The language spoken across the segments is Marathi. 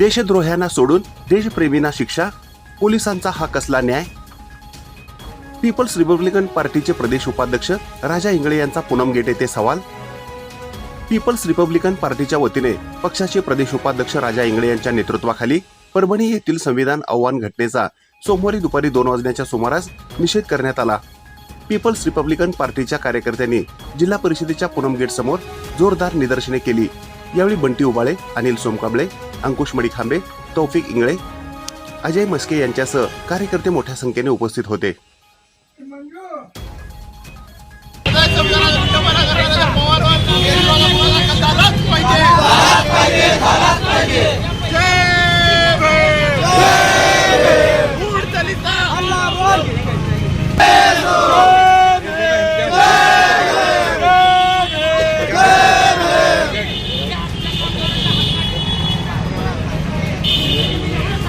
देशद्रोह्यांना सोडून देशप्रेमींना शिक्षा पोलिसांचा हा कसला न्याय? पीपल्स रिपब्लिकन पार्टीचे प्रदेश उपाध्यक्ष राजा इंगळे यांचा पूनम गेट येथे सवाल? पीपल्स रिपब्लिकन पार्टीच्या वतीने पक्षाचे प्रदेश उपाध्यक्ष राजा इंगळे यांच्या नेतृत्वाखाली परभणी येथील संविधान आव्हान घटनेचा सोमवारी दुपारी दोन वाजण्याच्या सुमारास निषेध करण्यात आला. पीपल्स रिपब्लिकन पार्टीच्या कार्यकर्त्यांनी जिल्हा परिषदेच्या पूनम गेट समोर जोरदार निदर्शने केली. यावेळी बंटी उबाळे अनिल सोमकाबळे अंकुश मडिखांबे तौफिक इंगळे अजय मस्के यांच्यासह कार्यकर्ते मोठ्या संख्येने उपस्थित होते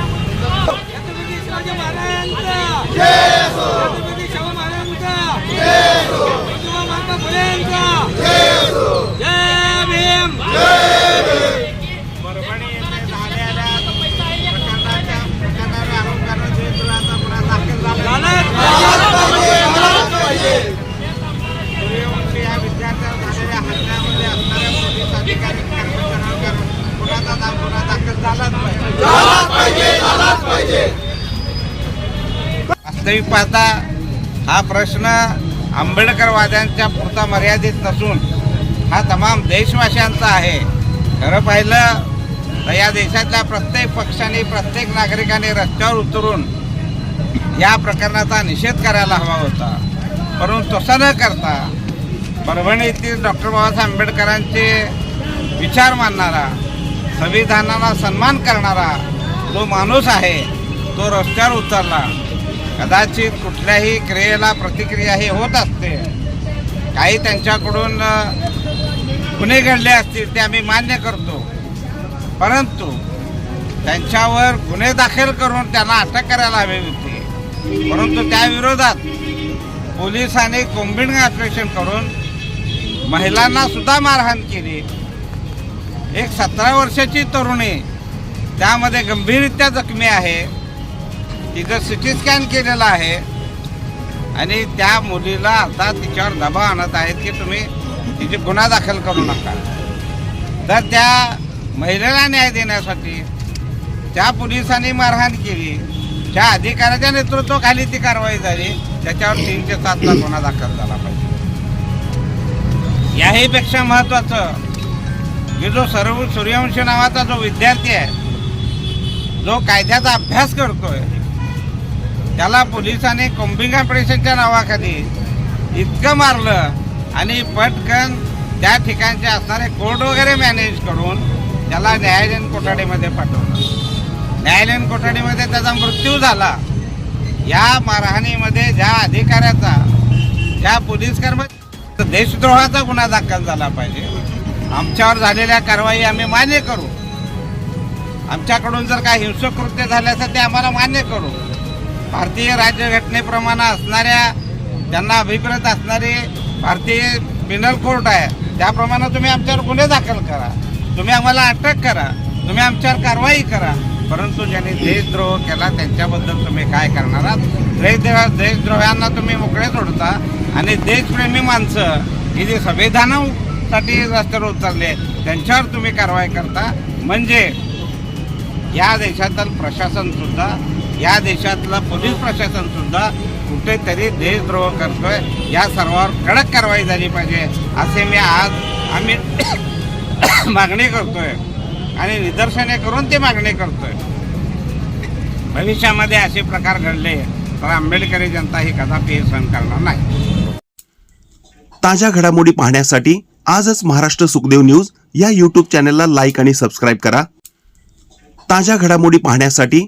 छत्रपती शिवाजी महाराजांचा छत्रपती शाहू महाराजांचा विठोबा महात्मा फुलेंचा जय भीम परभणी येथे झालेल्या प्रकरणाच्या प्रकरणाने आरोपकांना देशद्रोहाचा गुन्हा दाखल झाला सूर्यवंशी या विद्यार्थ्यावर झालेल्या हल्ल्यामध्ये असणाऱ्या पोलीस अधिकारी कर्मचाऱ्यांवर गुन्हा दाखल गुन्हा दाखल झालाच पाहिजे वास्तविक पाहता हा प्रश्न आंबेडकरवाद्यांच्या पुरता मर्यादित नसून हा तमाम देशवासियांचा आहे. खरं पाहिलं तर या देशातल्या प्रत्येक पक्षाने प्रत्येक नागरिकाने रस्त्यावर उतरून या प्रकरणाचा निषेध करायला हवा होता. परंतु तसं न करता परभणीतील डॉक्टर बाबासाहेब आंबेडकरांचे विचार मानणारा संविधानाला सन्मान करणारा जो माणूस आहे तो रस्त्यावर उतरला. कदाचित कुठल्याही क्रियेला प्रतिक्रिया ही होत असते. काही त्यांच्याकडून गुन्हे घडले असतील ते आम्ही मान्य करतो. परंतु त्यांच्यावर गुन्हे दाखल करून त्यांना अटक करायला हवी होती. परंतु त्याविरोधात पोलिसांनी कोंबिंग ऑपरेशन करून महिलांना सुद्धा मारहाण केली. एक सतरा वर्षाची तरुणी त्यामध्ये गंभीररित्या जखमी आहे. तिचं सिटी स्कॅन केलेलं आहे. आणि त्या मुलीला आता तिच्यावर दबाव आणत आहेत की तुम्ही तिची गुन्हा दाखल करू नका. तर त्या महिलेला न्याय देण्यासाठी त्या पोलिसांनी मारहाण केली. त्या अधिकाऱ्याच्या नेतृत्वाखाली ती कारवाई झाली. त्याच्यावर तीनशे सातला गुन्हा दाखल झाला पाहिजे. याहीपेक्षा महत्त्वाचं महत्वाचं की जो सर्व सूर्यवंशी नावाचा जो विद्यार्थी आहे जो कायद्याचा अभ्यास करतोय त्याला पोलिसांनी कोम्बिंग ऑपरेशनच्या नावाखाली इतकं मारलं आणि पटकन त्या ठिकाणचे असणारे कोर्ट वगैरे मॅनेज करून त्याला न्यायालयीन कोठडीमध्ये पाठवलं. न्यायालयीन कोठडीमध्ये त्याचा मृत्यू झाला. या मारहाणीमध्ये ज्या अधिकाऱ्याचा ज्या पोलीस कर्मचारी देशद्रोहाचा गुन्हा दाखल झाला पाहिजे आमच्यावर झालेल्या कारवाई आम्ही मान्य करू. आमच्याकडून जर काही हिंसक कृत्य झाले असेल ते आम्हाला मान्य करू. भारतीय राज्यघटनेप्रमाणे असणाऱ्या त्यांना अभिप्रेत असणारी भारतीय पिनल कोर्ट आहे. त्याप्रमाणे तुम्ही आमच्यावर गुन्हे दाखल करा. तुम्ही आम्हाला अटक करा. तुम्ही आमच्यावर कारवाई करा. परंतु ज्यांनी देशद्रोह केला त्यांच्याबद्दल तुम्ही काय करणार आहात? देशद्रोह देशद्रोह्यांना तुम्ही मोकळे सोडता आणि देशप्रेमी माणसं ही जी संविधानासाठी रस्त्यावर उतरले त्यांच्यावर तुम्ही कारवाई करता. म्हणजे या देशातील प्रशासनसुद्धा या देशातलं पोलीस प्रशासन सुद्धा कुठेतरी देशद्रोह करतोय. या सर्वावर कडक कारवाई झाली पाहिजे असे मी आज आम्ही मागणी करतोय. आणि निदर्शने करून ती मागणी करतोय. भविष्यामध्ये असे प्रकार घडले तर आंबेडकरी जनता ही कदापि हे सहन करणार नाही. ताज्या घडामोडी पाहण्यासाठी आजच महाराष्ट्र सुखदेव न्यूज या यूट्यूब चॅनलला लाईक आणि सबस्क्राईब करा. ताज्या घडामोडी पाहण्यासाठी